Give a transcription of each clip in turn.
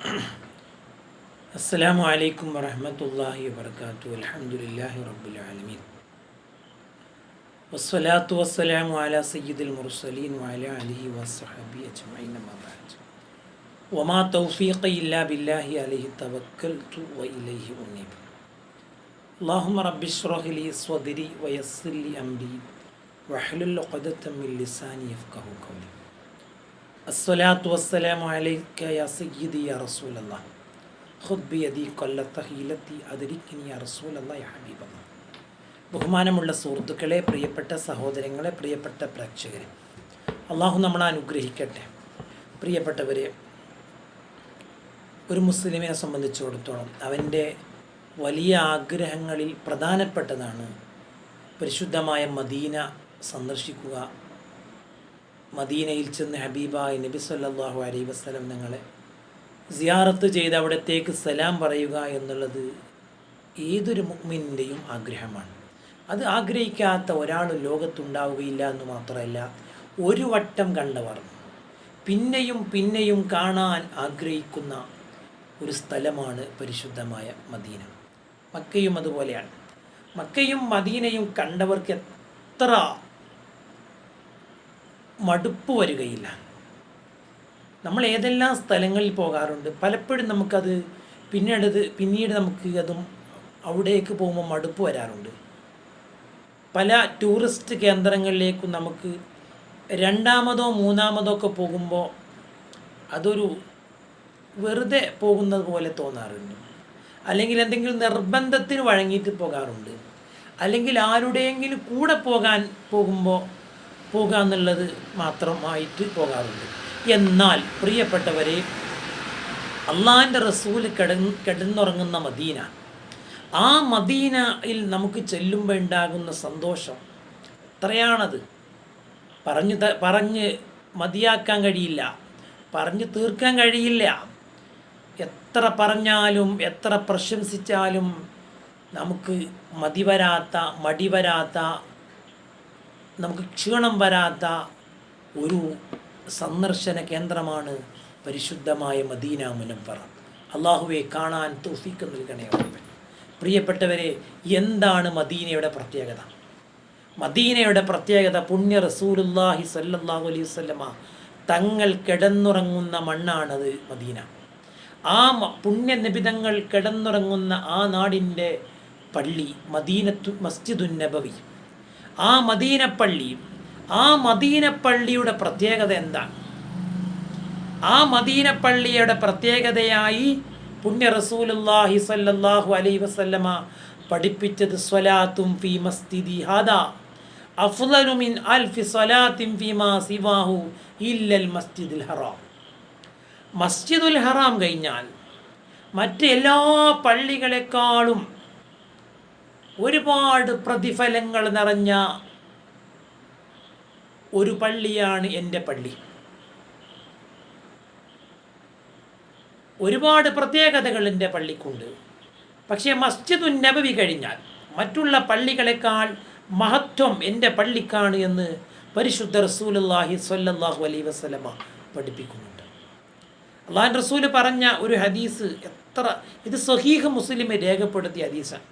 السلام عليكم ورحمة الله وبركاته. الحمد لله رب العالمين. والصلاة والسلام على سيد المرسلين وعلى آله وصحبه أجمعين ما بعد. وما توفيقي إلا بالله عليه توكلت وإليه أنيب. اللهم رب اشرح لي صدري ويسر لي أمري واحلل عقدة من لساني يفقه قولي. അസ്സലാത്തു വസ്സലാമു അലൈക യാ സയ്യിദി യാ റസൂലല്ല ഹുദ്ബിയതി കൊല്ലത്ത ഹീലത്തി അതിരിക്കിനി യാ റസൂലല്ല യാ ബഹുമാനമുള്ള സുഹൃത്തുക്കളെ പ്രിയപ്പെട്ട സഹോദരങ്ങളെ പ്രിയപ്പെട്ട പ്രേക്ഷകരെ അള്ളാഹു നമ്മളെ അനുഗ്രഹിക്കട്ടെ. പ്രിയപ്പെട്ടവരെ ഒരു മുസ്ലിമിനെ സംബന്ധിച്ചിടത്തോളം അവന്റെ വലിയ ആഗ്രഹങ്ങളിൽ പ്രധാനപ്പെട്ടതാണ് പരിശുദ്ധമായ മദീന സന്ദർശിക്കുക മദീനയിൽ ചെന്ന് ഹബീബായ നബി സല്ലാഹു അലൈ വസ്ലം നിങ്ങളെ സിയാറത്ത് ചെയ്ത് അവിടത്തേക്ക് സലാം പറയുക എന്നുള്ളത് ഏതൊരു മുഗ്മിന്റെയും ആഗ്രഹമാണ്. അത് ആഗ്രഹിക്കാത്ത ഒരാൾ ലോകത്തുണ്ടാവുകയില്ല എന്ന് മാത്രമല്ല ഒരു വട്ടം കണ്ടവർ. പിന്നെയും പിന്നെയും കാണാൻ ആഗ്രഹിക്കുന്ന ഒരു സ്ഥലമാണ് പരിശുദ്ധമായ മദീന. മക്കയും അതുപോലെയാണ്. മക്കയും മദീനയും കണ്ടവർക്ക് എത്ര മടുപ്പ് വരികയില്ല. നമ്മൾ ഏതെല്ലാം സ്ഥലങ്ങളിൽ പോകാറുണ്ട് പലപ്പോഴും നമുക്കത് പിന്നീട് പിന്നീട് നമുക്ക് അതും അവിടേക്ക് പോകുമ്പോൾ മടുപ്പ് വരാറുണ്ട്. പല ടൂറിസ്റ്റ് കേന്ദ്രങ്ങളിലേക്കും നമുക്ക് രണ്ടാമതോ മൂന്നാമതോ ഒക്കെ പോകുമ്പോൾ അതൊരു വെറുതെ പോകുന്നത് പോലെ തോന്നാറുണ്ട്. അല്ലെങ്കിൽ എന്തെങ്കിലും നിർബന്ധത്തിന് വഴങ്ങിയിട്ട് പോകാറുണ്ട്. അല്ലെങ്കിൽ ആരുടെയെങ്കിലും കൂടെ പോകാൻ പോകുമ്പോൾ പോകുക എന്നുള്ളത് മാത്രമായിട്ട് പോകാറുണ്ട്. എന്നാൽ പ്രിയപ്പെട്ടവരെ അള്ളാഹിന്റെ റസൂൽ കിട കിടന്നുറങ്ങുന്ന മദീന ആ മദീനയിൽ നമുക്ക് ചെല്ലുമ്പോൾ ഉണ്ടാകുന്ന സന്തോഷം എത്രയാണത്? പറഞ്ഞു പറഞ്ഞ് മതിയാക്കാൻ കഴിയില്ല പറഞ്ഞു തീർക്കാൻ കഴിയില്ല. എത്ര പറഞ്ഞാലും എത്ര പ്രശംസിച്ചാലും നമുക്ക് മതിവരാത്ത വരാത്ത മടി വരാത്ത നമുക്ക് ക്ഷീണം വരാത്ത ഒരു സന്ദർശന കേന്ദ്രമാണ് പരിശുദ്ധമായ മദീന മുനമ്പറ അള്ളാഹുവെ കാണാൻ തോഫിക്ക് നൽകണേ പ്രിയപ്പെട്ടവരെ എന്താണ് മദീനയുടെ പ്രത്യേകത? മദീനയുടെ പ്രത്യേകത പുണ്യ റസൂലുല്ലാഹി സല്ലാഹു അലൈഹി വസല്ലമ തങ്ങൾ കിടന്നുറങ്ങുന്ന മണ്ണാണത് മദീന. ആ പുണ്യ നിബിതങ്ങൾ കിടന്നുറങ്ങുന്ന ആ നാടിന്റെ പള്ളി മദീനത്തു മസ്ജിദുൻ നബവി. ആ മദീനപ്പള്ളി ആ മദീനപ്പള്ളിയുടെ പ്രത്യേകത എന്താണ്? ആ മദീനപ്പള്ളിയുടെ പ്രത്യേകതയായി പുണ്യ റസൂലുല്ലാഹി സല്ലല്ലാഹു അലൈ വസല്ലമ പഠിപ്പിച്ചത് സ്വലാത്തും ഫി മസ്തിദി ഹാദാ. അഫ്ളലു മിൻ അൽഫി സ്വലാത്തിൻ ഫീമാ സിവാഹു ഇല്ലൽ മസ്ജിദുൽ ഹറാം. മസ്ജിദുൽ ഹറാം കഴിഞ്ഞാൽ മറ്റെല്ലാ പള്ളികളെക്കാളും ഒരുപാട് പ്രതിഫലങ്ങൾ നിറഞ്ഞ ഒരു പള്ളിയാണ് എന്റെ പള്ളി. ഒരുപാട് പ്രത്യേകതകൾ എന്റെ പള്ളിക്കുണ്ട്. പക്ഷേ മസ്ജിദുൻ നബവി കഴിഞ്ഞാൽ മറ്റുള്ള പള്ളികളെക്കാൾ മഹത്വം എന്റെ പള്ളിക്കാണ് എന്ന് പരിശുദ്ധ റസൂലുല്ലാഹി സ്വല്ലല്ലാഹു അലൈ വസല്ലമ പഠിപ്പിക്കുന്നുണ്ട്. അള്ളാഹൻ റസൂൽ പറഞ്ഞ ഒരു ഹദീസ് എത്ര ഇത് സഹീഹ് മുസ്ലിം രേഖപ്പെടുത്തിയ ഹദീസാണ്.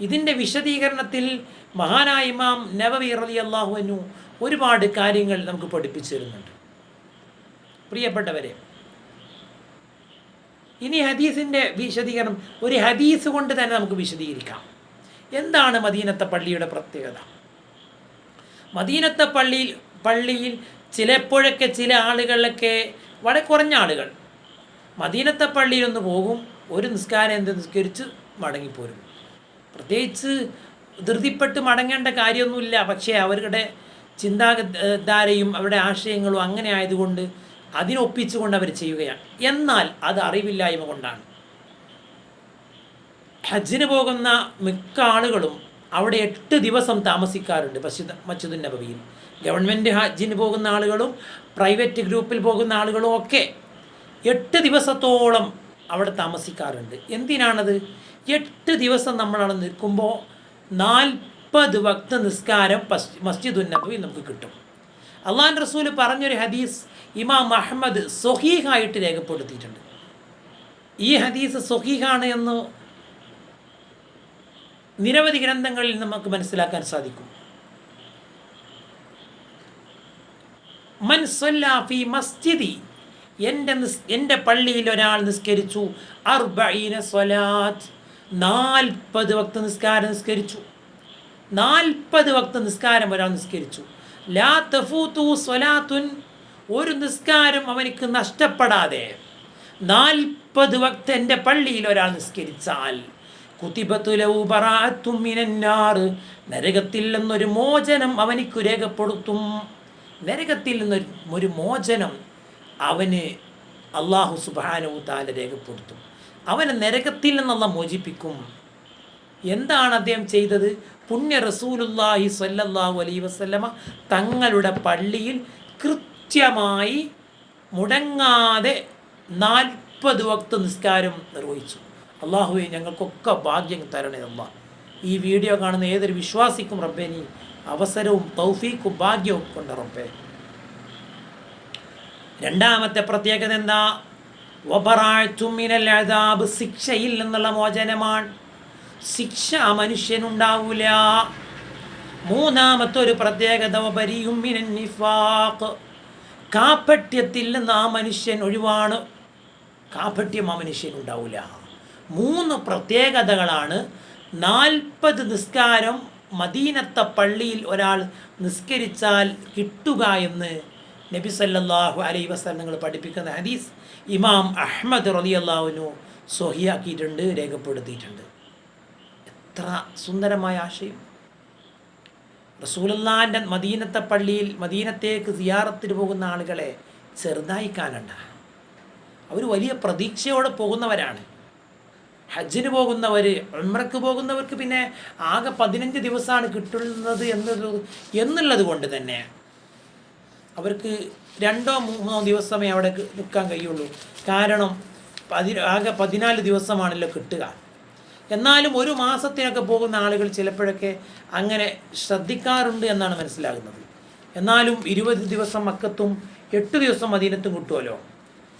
ഇതിന്റെ വിശദീകരണത്തിൽ മഹാനായ ഇമാം നവവി റലി അള്ളാഹുവിനു ഒരുപാട് കാര്യങ്ങൾ നമുക്ക് പഠിപ്പിച്ചു തരുന്നുണ്ട്. പ്രിയപ്പെട്ടവരെ ഇനി ഹദീസിന്റെ വിശദീകരണം ഒരു ഹദീസ് കൊണ്ട് തന്നെ നമുക്ക് വിശദീകരിക്കാം. എന്താണ് മദീനത്തെ പള്ളിയുടെ പ്രത്യേകത? മദീനത്തെ പള്ളിയിൽ പള്ളിയിൽ ചിലപ്പോഴൊക്കെ ചില ആളുകളിലൊക്കെ വളരെ കുറഞ്ഞ ആളുകൾ മദീനത്തെ പള്ളിയിലൊന്ന് പോകും ഒരു നിസ്കാരം എന്ത് നിസ്കരിച്ച് മടങ്ങിപ്പോരും. പ്രത്യേകിച്ച് ധൃതിപ്പെട്ട് മടങ്ങേണ്ട കാര്യമൊന്നുമില്ല. പക്ഷേ അവരുടെ ചിന്താധാരയും അവരുടെ ആശയങ്ങളും അങ്ങനെ ആയതുകൊണ്ട് അതിനൊപ്പിച്ചുകൊണ്ട് അവർ ചെയ്യുകയാണ്. എന്നാൽ അത് അറിവില്ലായ്മ കൊണ്ടാണ്. ഹജ്ജിന് പോകുന്ന മിക്ക ആളുകളും അവിടെ എട്ട് ദിവസം താമസിക്കാറുണ്ട് മസ്ജിദ് മസ്ജിദുൻ നബവിയിൽ. ഗവൺമെന്റ് ഹജ്ജിന് പോകുന്ന ആളുകളും പ്രൈവറ്റ് ഗ്രൂപ്പിൽ പോകുന്ന ആളുകളും ഒക്കെ എട്ട് ദിവസത്തോളം അവിടെ താമസിക്കാറുണ്ട്. എന്തിനാണത്? എട്ട് ദിവസം നമ്മളവിടെ നിൽക്കുമ്പോൾ നാൽപ്പത് വക്ത നിസ്കാരം മസ്ജിദ് നബവി നമുക്ക് കിട്ടും. അള്ളാൻ റസൂൽ പറഞ്ഞൊരു ഹദീസ് ഇമാം അഹമ്മദ് സൊഹീഹായിട്ട് രേഖപ്പെടുത്തിയിട്ടുണ്ട്. ഈ ഹദീസ് സ്വഹീഹാണ് എന്ന് നിരവധി ഗ്രന്ഥങ്ങളിൽ നമുക്ക് മനസ്സിലാക്കാൻ സാധിക്കും. മൻ ഫി മസ്ജിദി എന്റെ എന്റെ പള്ളിയിൽ ഒരാൾ നിസ്കരിച്ചു അർബീന സ്വലാത്ത്. നാൽപ്പത് വക്ത നിസ്കാരം നിസ്കരിച്ചു. നാൽപ്പത് വക്ത നിസ്കാരം ഒരാൾ നിസ്കരിച്ചു. ലാ തഫൂത്തു സ്വലാത്തുൻ ഒരു നിസ്കാരം അവനിക്ക് നഷ്ടപ്പെടാതെ നാൽപ്പത് വക്ത എന്റെ പള്ളിയിൽ ഒരാൾ നിസ്കരിച്ചാൽ കുത്തിബത്തുലൗബറാത്തുമിനാറ് നരകത്തിൽ നിന്നൊരു മോചനം അവനിക്ക് രേഖപ്പെടുത്തും. നരകത്തിൽ നിന്നൊരു ഒരു മോചനം അവന് അള്ളാഹു സുബാനു താല രേഖപ്പെടുത്തും. അവനെ നരകത്തിൽ നിന്നല്ല മോചിപ്പിക്കും. എന്താണ് അദ്ദേഹം ചെയ്തത്? പുണ്യ റസൂലുല്ലാഹി സല്ലല്ലാഹു അലൈ വസല്ലമ തങ്ങളുടെ പള്ളിയിൽ കൃത്യമായി മുടങ്ങാതെ നാൽപ്പത് വക്ത നിസ്കാരം നിർവഹിച്ചു. അള്ളാഹുവെ ഞങ്ങൾക്കൊക്കെ ഭാഗ്യം തരണേ അല്ല ഈ വീഡിയോ കാണുന്ന ഏതൊരു വിശ്വാസിക്കും റബ്ബേനി അവസരവും തൗഫീക്കും ഭാഗ്യവും കൊണ്ട് റബ്ബേ. രണ്ടാമത്തെ പ്രത്യേകത എന്താ? വബറാഴ്ത്തുമിനൽ അതാബ് ശിക്ഷയിൽ നിന്നുള്ള മോചനമാണ്. ശിക്ഷ മനുഷ്യനുണ്ടാവൂല. മൂന്നാമത്തെ ഒരു പ്രത്യേകത വബരിയുമിനൻ നിഫാഖ്. കാപ്പട്യത്തിൽ നിന്ന് ആ മനുഷ്യൻ ഒഴിവാണ്. കാപ്പട്യം ആ മനുഷ്യനുണ്ടാവില്ല മൂന്ന് പ്രത്യേകതകളാണ്. നാൽപ്പത് നിസ്കാരം മദീനത്തെ പള്ളിയിൽ ഒരാൾ നിസ്കരിച്ചാൽ കിട്ടുക എന്ന് നബി സല്ലല്ലാഹു അലൈ വസ്ലം നിങ്ങൾ പഠിപ്പിക്കുന്ന ഹദീസ്. ഇമാം അഹമ്മദ് റലി അള്ളാഹുനു സൊഹിയാക്കിയിട്ടുണ്ട് രേഖപ്പെടുത്തിയിട്ടുണ്ട്. എത്ര സുന്ദരമായ ആശയം. റസൂലല്ലാന്റെ മദീനത്തെ പള്ളിയിൽ മദീനത്തേക്ക് സിയാറത്തിന് പോകുന്ന ആളുകളെ ചെറുതായി കാണണ്ട. അവർ വലിയ പ്രതീക്ഷയോടെ പോകുന്നവരാണ്. ഹജ്ജിന് പോകുന്നവർ ഉമ്രക്ക് പോകുന്നവർക്ക് പിന്നെ ആകെ പതിനഞ്ച് ദിവസമാണ് കിട്ടുന്നത് എന്നുള്ളത് എന്നുള്ളത് കൊണ്ട് തന്നെ അവർക്ക് രണ്ടോ മൂന്നോ ദിവസമേ അവിടെ നിൽക്കാൻ കഴിയുള്ളൂ. കാരണം പതി ആകെ പതിനാല് ദിവസമാണല്ലോ കിട്ടുക. എന്നാലും ഒരു മാസത്തിനൊക്കെ പോകുന്ന ആളുകൾ ചിലപ്പോഴൊക്കെ അങ്ങനെ ശ്രദ്ധിക്കാറുണ്ട് എന്നാണ് മനസ്സിലാകുന്നത്. എന്നാലും ഇരുപത് ദിവസം മക്കത്തും എട്ട് ദിവസം മദീനത്തും കിട്ടുമല്ലോ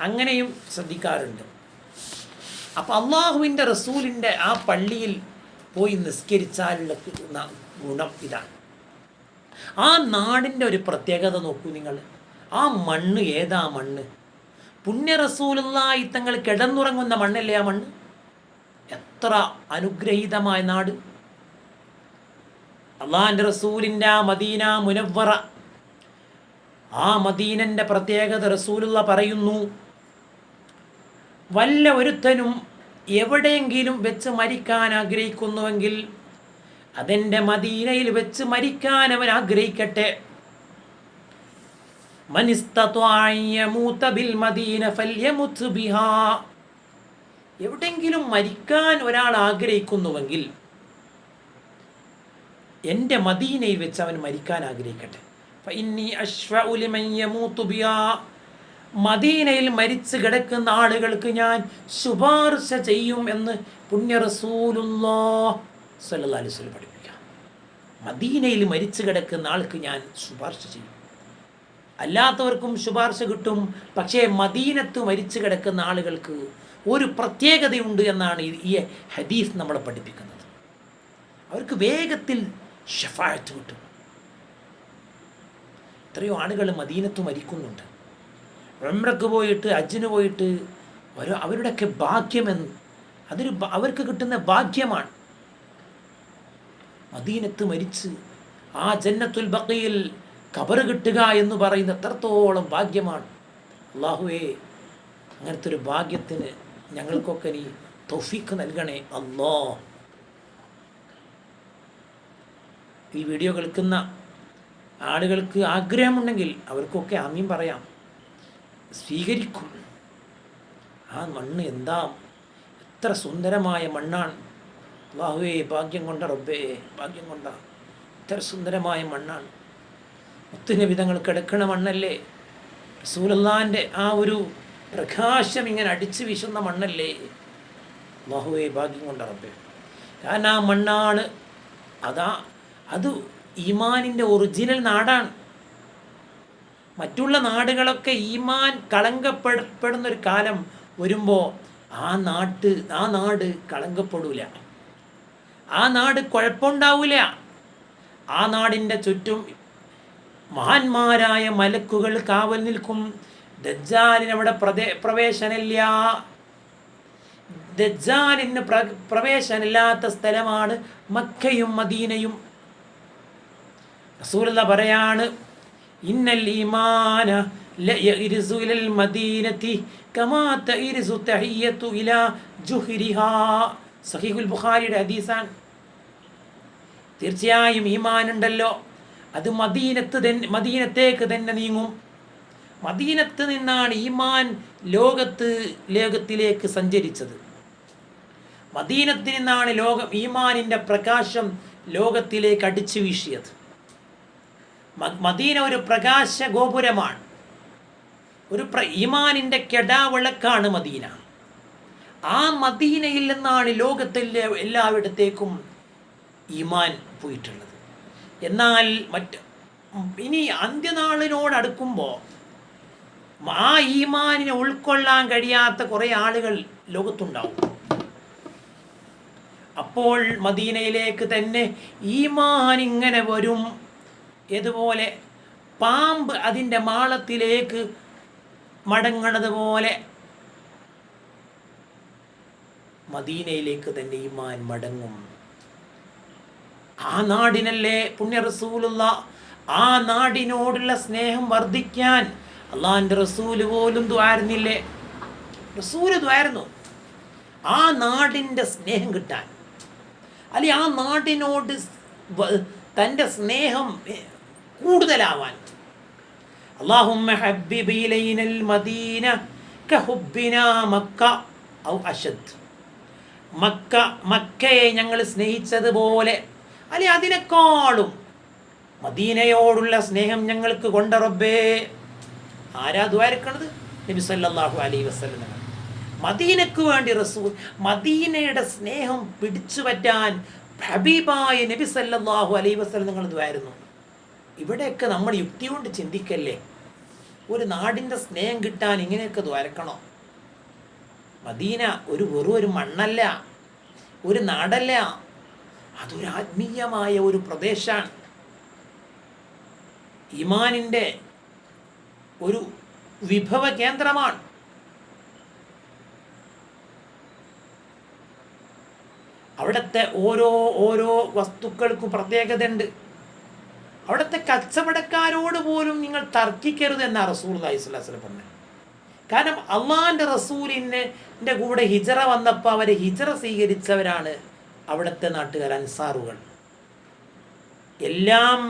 അങ്ങനെയും ശ്രദ്ധിക്കാറുണ്ട്. അപ്പോൾ അള്ളാഹുവിന്റെ റസൂലിന്റെ ആ പള്ളിയിൽ പോയി നിസ്കരിച്ചാലുള്ള ഗുണം ഇതാണ്. ആ നാടിന്റെ ഒരു പ്രത്യേകത നോക്കൂ നിങ്ങൾ. ആ മണ്ണ് ഏതാ മണ്ണ്? പുണ്യ റസൂലുള്ളായി തങ്ങൾ കിടന്നുറങ്ങുന്ന മണ്ണല്ലേ ആ മണ്ണ്? എത്ര അനുഗ്രഹീതമായ നാട്. അള്ളാഹിന്റെ റസൂലിന്റെ ആ മദീന മുനവറ ആ മദീനന്റെ പ്രത്യേകത റസൂലുള്ള പറയുന്നു വല്ല ഒരുത്തനും എവിടെയെങ്കിലും വെച്ച് മരിക്കാൻ ആഗ്രഹിക്കുന്നുവെങ്കിൽ അതെന്റെ മദീനയിൽ വെച്ച് മരിക്കാൻ അവൻ ആഗ്രഹിക്കട്ടെ. എവിടെങ്കിലും മരിക്കാൻ ഒരാൾ ആഗ്രഹിക്കുന്നുവെങ്കിൽ എന്റെ മദീനയിൽ വെച്ച് അവൻ മരിക്കാൻ ആഗ്രഹിക്കട്ടെ. മദീനയിൽ മരിച്ചു കിടക്കുന്ന ആളുകൾക്ക് ഞാൻ ശുപാർശ ചെയ്യും എന്ന് പുണ്യ റസൂലുല്ലോ പഠിപ്പിക്കാം. മദീനയിൽ മരിച്ചു കിടക്കുന്ന ആൾക്ക് ഞാൻ ശുപാർശ ചെയ്യും. അല്ലാത്തവർക്കും ശുപാർശ കിട്ടും. പക്ഷേ മദീനത്ത് മരിച്ചു കിടക്കുന്ന ആളുകൾക്ക് ഒരു പ്രത്യേകതയുണ്ട് എന്നാണ് ഈ ഹദീസ് നമ്മളെ പഠിപ്പിക്കുന്നത്. അവർക്ക് വേഗത്തിൽ ഷഫായത്ത് കിട്ടും. എത്രയോ ആളുകൾ മദീനത്ത് മരിക്കുന്നുണ്ട്. റംറക്ക് പോയിട്ട് അജിന് പോയിട്ട് ഓരോ അവരുടെയൊക്കെ ഭാഗ്യമെന്ന് അതൊരു അവർക്ക് കിട്ടുന്ന ഭാഗ്യമാണ്. മദീനത്ത് മരിച്ച് ആ ജന്നത്തുൽ ബക്കയിൽ കബറ് കിട്ടുക എന്ന് പറയുന്ന എത്രത്തോളം ഭാഗ്യമാണ്. അള്ളാഹുവേ അങ്ങനത്തെ ഒരു ഭാഗ്യത്തിന് ഞങ്ങൾക്കൊക്കെ നീ തൊഫീക്ക് നൽകണേ. അല്ലോ. ഈ വീഡിയോ കേൾക്കുന്ന ആളുകൾക്ക് ആഗ്രഹമുണ്ടെങ്കിൽ അവർക്കൊക്കെ ആമീൻ പറയാം. സ്വീകരിക്കും. ആ മണ്ണ് എന്താ? എത്ര സുന്ദരമായ മണ്ണാണ്. അള്ളാഹുവേ ഭാഗ്യം കൊണ്ട റബ്ബേ ഭാഗ്യം കൊണ്ട. എത്ര സുന്ദരമായ മണ്ണാണ്. മുത്തുനിബിതങ്ങൾ കിടക്കണ മണ്ണല്ലേ റസൂലല്ലാന്റെ ആ ഒരു പ്രകാശം ഇങ്ങനെ അടിച്ചു വീശുന്ന മണ്ണല്ലേ? ബാഹുവെ ഭാഗ്യം കൊണ്ടറപ്പേ കാരണം ആ മണ്ണാണ് അതാ അത് ഈമാനിന്റെ ഒറിജിനൽ നാടാണ്. മറ്റുള്ള നാടുകളൊക്കെ ഈമാൻ കളങ്കപ്പെടുന്ന ഒരു കാലം വരുമ്പോൾ ആ നാട്ട് ആ നാട് കളങ്കപ്പെടൂല. ആ നാട് കുഴപ്പമുണ്ടാവില്ല ആ നാടിന്റെ ചുറ്റും മഹാന്മാരായ മലക്കുകൾ കാവൽ നിൽക്കും. ദജ്ജാലിന് അവിടെ പ്രദേ പ്രവേശനമില്ല. ദജ്ജാലിന് പ്ര പ്രവേശനമില്ലാത്ത സ്ഥലമാണ് മക്കയും മദീനയും. റസൂലുള്ള പറയാണ് ഇന്നൽ ഈമാന മദീനത്തി സഹീഹുൽ ബുഖാരിയുടെ ഹദീസാൻ തീർച്ചയായും ഈമാൻ ഉണ്ടല്ലോ അത് മദീനത്ത് തന്നെ മദീനത്തേക്ക് തന്നെ നീങ്ങും. മദീനത്ത് നിന്നാണ് ഈമാൻ ലോകത്ത് ലോകത്തിലേക്ക് സഞ്ചരിച്ചത്. മദീനത്തിൽ നിന്നാണ് ലോകം ഈമാനിന്റെ പ്രകാശം ലോകത്തിലേക്ക് അടിച്ചു വീശിയത്. മദീന ഒരു പ്രകാശ ഗോപുരമാണ്. ഒരു പ്ര ഈമാനിന്റെ കെടാവിളക്കാണ് മദീന. ആ മദീനയിൽ നിന്നാണ് ലോകത്തിലെ എല്ലായിടത്തേക്കും ഈമാൻ പോയിട്ടുള്ളത്. എന്നാൽ മറ്റ് ഇനി അന്ത്യനാളിനോടടുക്കുമ്പോൾ ആ ഈമാനിനെ ഉൾക്കൊള്ളാൻ കഴിയാത്ത കുറേ ആളുകൾ ലോകത്തുണ്ടാവും. അപ്പോൾ മദീനയിലേക്ക് തന്നെ ഈമാൻ ഇങ്ങനെ വരും. ഇതുപോലെ പാമ്പ് അതിന്റെ മാളത്തിലേക്ക് മടങ്ങണതുപോലെ മദീനയിലേക്ക് തന്നെ ഈമാൻ മടങ്ങും. ആ നാടിനല്ലേ പുണ്യ റസൂലുള്ള ആ നാടിനോടുള്ള സ്നേഹം വർദ്ധിക്കാൻ അള്ളാഹിന്റെ റസൂൽ പോലും ദ്വാരുന്നില്ലേ റസൂൽ ദ്വാരുന്നു ആ നാടിന്റെ സ്നേഹം കിട്ടാൻ. അല്ലെ ആ നാടിനോട് തന്റെ സ്നേഹം കൂടുതലാവാൻ. അള്ളാഹു മദീന മക്ക ഔ മക്ക മക്കയെ ഞങ്ങൾ സ്നേഹിച്ചതുപോലെ അല്ലെ അതിനേക്കാളും മദീനയോടുള്ള സ്നേഹം ഞങ്ങൾക്ക് കൊണ്ട റബ്ബേ. ആരാ ദ്വാരക്കണത് നബി സല്ലല്ലാഹു അലൈഹി വസല്ലം. മദീനക്ക് വേണ്ടി റസൂൽ മദീനയുടെ സ്നേഹം പിടിച്ചു പറ്റാൻ ഹബീബായ നബി സല്ലല്ലാഹു അലൈഹി വസല്ലം നിങ്ങൾ ദ്വാരുന്നു ഇവിടെയൊക്കെ നമ്മൾ യുക്തി കൊണ്ട് ചിന്തിക്കല്ലേ? ഒരു നാടിന്റെ സ്നേഹം കിട്ടാൻ ഇങ്ങനെയൊക്കെ ദ്വാരക്കണോ മദീന ഒരു വെറും ഒരു മണ്ണല്ല ഒരു നാടല്ല അതൊരു ആത്മീയമായ ഒരു പ്രദേശമാണ് ഇമാനിന്റെ ഒരു വിഭവ കേന്ദ്രമാണ്. അവിടുത്തെ ഓരോ ഓരോ വസ്തുക്കൾക്കും പ്രത്യേകതയുണ്ട്. അവിടുത്തെ കച്ചവടക്കാരോട് പോലും നിങ്ങൾ തർക്കിക്കരുത് എന്നാ റസൂൽ അലൈഹിസ്ലാസ്ലം പറഞ്ഞു കാരണം അള്ളാഹിന്റെ റസൂലിന്റെ കൂടെ ഹിജറ വന്നപ്പോൾ അവരെ ഹിജറ സ്വീകരിച്ചവരാണ്. അവിടുത്തെ നാട്ടുകാർ അൻസാറുകൾ. എല്ലാം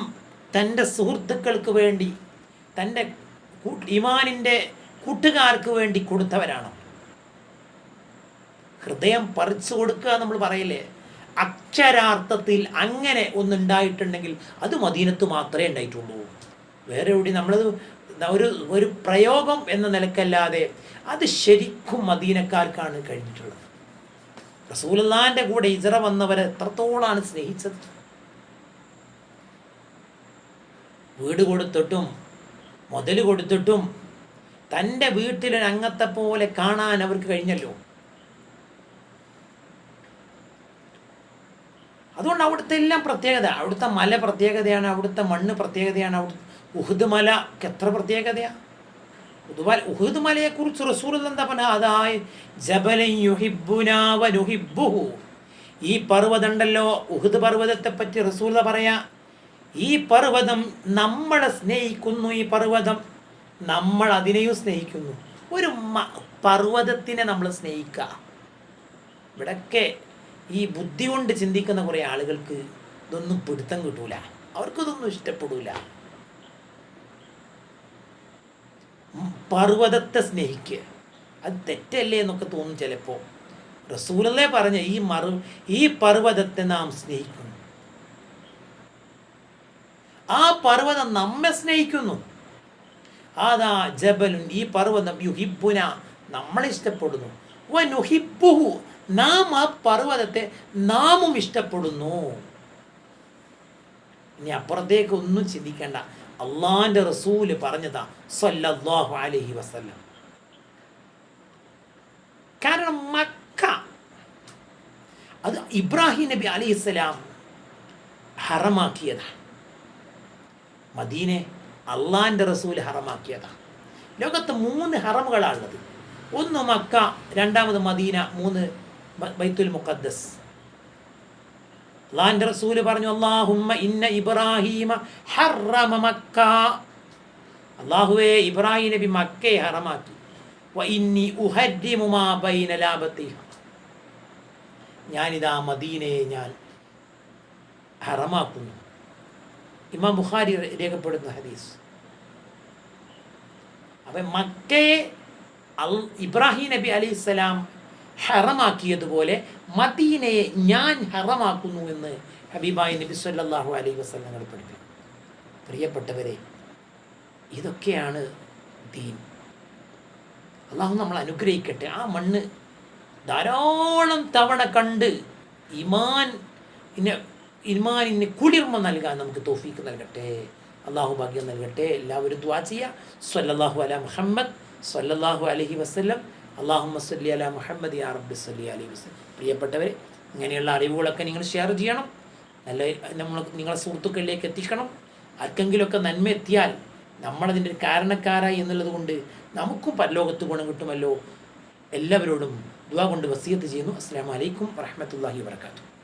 തന്റെ സുഹൃത്തുക്കൾക്ക് വേണ്ടി തന്റെ ഇമാനിന്റെ കൂട്ടുകാർക്ക് വേണ്ടി കൊടുത്തവരാണ്. ഹൃദയം പറിച്ചു കൊടുക്കുക നമ്മൾ പറയില്ലേ? അക്ഷരാർത്ഥത്തിൽ അങ്ങനെ ഒന്നുണ്ടായിട്ടുണ്ടെങ്കിൽ അത് മദീനത്ത് മാത്രമേ ഉണ്ടായിട്ടുള്ളൂ. വേറെ എവിടെ നമ്മൾ ഒരു ഒരു പ്രയോഗം എന്ന നിലക്കല്ലാതെ അത് ശരിക്കും മദീനക്കാർക്കാണ് കഴിഞ്ഞിട്ടുള്ളത്. റസൂലുള്ളാന്റെ കൂടെ ഇജറ വന്നവരെ എത്രത്തോളാണ് സ്നേഹിച്ചത്. വീട് കൊടുത്തിട്ടും മുതൽ കൊടുത്തിട്ടും തന്റെ വീട്ടിലൊരു അംഗത്തെ പോലെ കാണാൻ അവർക്ക് കഴിഞ്ഞല്ലോ. അതുകൊണ്ട് അവിടുത്തെ എല്ലാം പ്രത്യേകത അവിടുത്തെ മല പ്രത്യേകതയാണ് അവിടുത്തെ മണ്ണ് പ്രത്യേകതയാണ് അവിടുത്തെ ഉഹുദ് മലക്ക് എത്ര പ്രത്യേകതയാണ് ഉദുമല ഉഹുദ് മലയെക്കുറിച്ച് റസൂർ എന്താ പറഞ്ഞ അതായി വനുഹിബ്ബുഹു. ഈ പർവതമുണ്ടല്ലോ ഉഹുദ് പർവതത്തെ പറ്റി റസൂല പറയാ ഈ പർവതം നമ്മളെ സ്നേഹിക്കുന്നു ഈ പർവതം നമ്മൾ അതിനെയും സ്നേഹിക്കുന്നു. ഒരു പർവതത്തിനെ നമ്മൾ സ്നേഹിക്കുക. ഇവിടൊക്കെ ഈ ബുദ്ധി കൊണ്ട് ചിന്തിക്കുന്ന കുറേ ആളുകൾക്ക് ഇതൊന്നും പിടുത്തം കിട്ടൂല. അവർക്കിതൊന്നും ഇഷ്ടപ്പെടൂല. പർവതത്തെ സ്നേഹിക്കുക. അത് തെറ്റല്ലേ എന്നൊക്കെ തോന്നും ചിലപ്പോൾ റസൂലല്ലേ പറഞ്ഞ ഈ മറു ഈ പർവതത്തെ നാം സ്നേഹിക്കുന്നു. ആ പർവതം നമ്മെ സ്നേഹിക്കുന്നു. അതാ ജബലുൻ ഈ പർവതം യുഹിബുന നമ്മളെ ഇഷ്ടപ്പെടുന്നു. വനുഹിബുഹു നാം ആ പർവതത്തെ നാമും ഇഷ്ടപ്പെടുന്നു. ഇനി അപ്പുറത്തേക്ക് ഒന്നും ചിന്തിക്കേണ്ട. അള്ളാന്റെ റസൂൽ പറഞ്ഞതാ സല്ലല്ലാഹു അലൈഹി വസല്ലം. കാരണം മക്ക അത് ഇബ്രാഹിം നബി അലി ഇസ്ലാം ഹറമാക്കിയതാണ് മദീനെ അള്ളാന്റെ റസൂൽ ഹറമാക്കിയതാണ് ലോകത്ത് മൂന്ന് ഹറമുകളാണുള്ളത് ഒന്ന് മക്ക രണ്ടാമത് മദീന മൂന്ന് ബൈത്തുൽ മുഖദ്ദസ്. അള്ളാഹിന്റെ റസൂൽ പറഞ്ഞു അള്ളാഹുമ്മ ഇന്ന ഇബ്രാഹീമ ഹറമ മക്ക. അള്ളാഹുവേ ഇബ്രാഹിം നബി മക്കയെ ഹറമാക്കി. വ ഇന്നി ഉഹരിമു മാ ബൈന ലാബത്തിഹ. ഞാനിതാ മദീനയെ ഞാൻ ഹറമാക്കുന്നു. ഇമാം ബുഖാരി രേഖപ്പെടുന്ന ഹദീസ്. അപ്പം മക്കയെ അൽ ഇബ്രാഹിം നബി അലൈഹി സ്വലാം ഹറമാക്കിയതുപോലെ മദീനയെ ഞാൻ ഹറമാക്കുന്നു എന്ന് ഹബീബായി നബി സല്ലല്ലാഹു അലൈഹി വസ്ലങ്ങൾ പഠിപ്പിക്കും പ്രിയപ്പെട്ടവരെ ഇതൊക്കെയാണ് ദീൻ. അള്ളാഹു നമ്മൾ അനുഗ്രഹിക്കട്ടെ. ആ മണ്ണ് ധാരാളം തവണ കണ്ട് ഇമാൻ ഇന്നെ ഇമാനിന് കുളിർമ നൽകാൻ നമുക്ക് തോഫീക്ക് നൽകട്ടെ. അള്ളാഹു ഭാഗ്യം നൽകട്ടെ. എല്ലാവരും ദ്വാ ചെയ്യുക. സല്ലല്ലാഹു അല മുഹമ്മദ് സല്ലല്ലാഹു അലൈഹി വസല്ലം അള്ളാഹു സല്ലി അല മുഹമ്മദ് യാ റബ്ബി സല്ലി അലൈഹി വസല്ലം. പ്രിയപ്പെട്ടവർ ഇങ്ങനെയുള്ള അറിവുകളൊക്കെ നിങ്ങൾ ഷെയർ ചെയ്യണം. നല്ല നമ്മൾ നിങ്ങളെ സുഹൃത്തുക്കളിലേക്ക് എത്തിക്കണം. ആർക്കെങ്കിലുമൊക്കെ നന്മ എത്തിയാൽ നമ്മളതിന്റെ കാരണക്കാരായി എന്നുള്ളത് കൊണ്ട് നമുക്കും പരലോകത്ത് ഗുണം കിട്ടുമല്ലോ. എല്ലാവരോടും ദുവാ കൊണ്ട് വസീയത്ത് ചെയ്യുന്നു. അസ്സാം വലൈക്കും വറഹമത്തല്ലാഹി വാത്തു